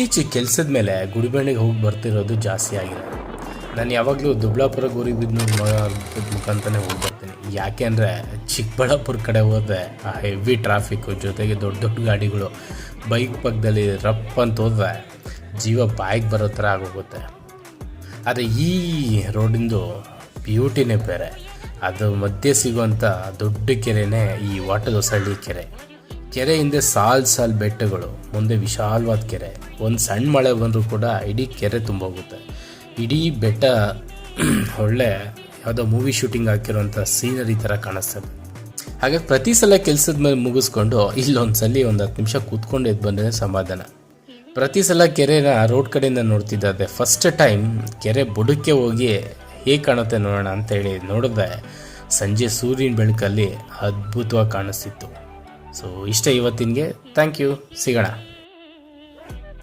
ಇತ್ತೀಚೆಗೆ ಕೆಲಸದ ಮೇಲೆ ಗುಡಿಬಂಡೆಗೆ ಹೋಗಿ ಬರ್ತಿರೋದು ಜಾಸ್ತಿ ಆಗಿದೆ ನಾನು ಯಾವಾಗಲೂ ದುಬ್ಳಾಪುರ ಗೌರಿಬಿದ್ನೂರು ಮುಖಾಂತರನೇ ಹೋಗಿ ಬರ್ತೀನಿ. ಯಾಕೆ ಅಂದರೆ ಚಿಕ್ಕಬಳ್ಳಾಪುರ ಕಡೆ ಹೋದರೆ ಆ ಹೆವಿ ಟ್ರಾಫಿಕ್ಕು ಜೊತೆಗೆ ದೊಡ್ಡ ದೊಡ್ಡ ಗಾಡಿಗಳು ಬೈಕ್ ಪಕ್ಕದಲ್ಲಿ ರಪ್ ಅಂತ ಹೋದರೆ ಜೀವ ಬಾಯಿಗೆ ಬರೋ ಥರ ಆಗೋಗುತ್ತೆ. ಆದರೆ ಈ ರೋಡಿಂದು ಬ್ಯೂಟಿನೇ ಬೇರೆ. ಅದು ಮಧ್ಯೆ ಸಿಗುವಂಥ ದೊಡ್ಡ ಕೆರೆನೇ ಈ ವಾಟದ ಹೊಸಳ್ಳಿ ಕೆರೆ. ಕೆರೆ ಹಿಂದೆ ಸಾಲ್ ಸಾಲ್ ಬೆಟ್ಟಗಳು, ಮುಂದೆ ವಿಶಾಲವಾದ ಕೆರೆ. ಒಂದು ಸಣ್ಣ ಮಳೆ ಬಂದರೂ ಕೂಡ ಇಡೀ ಕೆರೆ ತುಂಬೋಗುತ್ತೆ. ಇಡೀ ಬೆಟ್ಟ ಒಳ್ಳೆ ಯಾವುದೋ ಮೂವಿ ಶೂಟಿಂಗ್ ಹಾಕಿರೋಂಥ ಸೀನರಿ ಥರ ಕಾಣಿಸ್ತದೆ ಹಾಗೆ ಪ್ರತಿ ಸಲ ಕೆಲಸದ ಮೇಲೆ ಮುಗಿಸ್ಕೊಂಡು ಇಲ್ಲೊಂದ್ಸಲಿ ಒಂದು ಹತ್ತು ನಿಮಿಷ ಕೂತ್ಕೊಂಡು ಎದ್ದು ಬಂದರೆ ಸಮಾಧಾನ. ಪ್ರತಿ ಸಲ ಕೆರೆನ ರೋಡ್ ಕಡೆಯಿಂದ ನೋಡ್ತಿದ್ದಾದೆ ಫಸ್ಟ್ ಟೈಮ್ ಕೆರೆ ಬುಡಕ್ಕೆ ಹೋಗಿ ಹೇಗೆ ಕಾಣುತ್ತೆ ನೋಡೋಣ ಅಂತೇಳಿ ನೋಡಿದ್ರೆ ಸಂಜೆ ಸೂರ್ಯನ ಬೆಳಕಲ್ಲಿ ಅದ್ಭುತವಾಗಿ ಕಾಣಿಸ್ತಿತ್ತು. ಸೊ ಇಷ್ಟೇ ಇವತ್ತಿನಗೆ. ಥ್ಯಾಂಕ್ ಯು ಸಿಗೋಣ.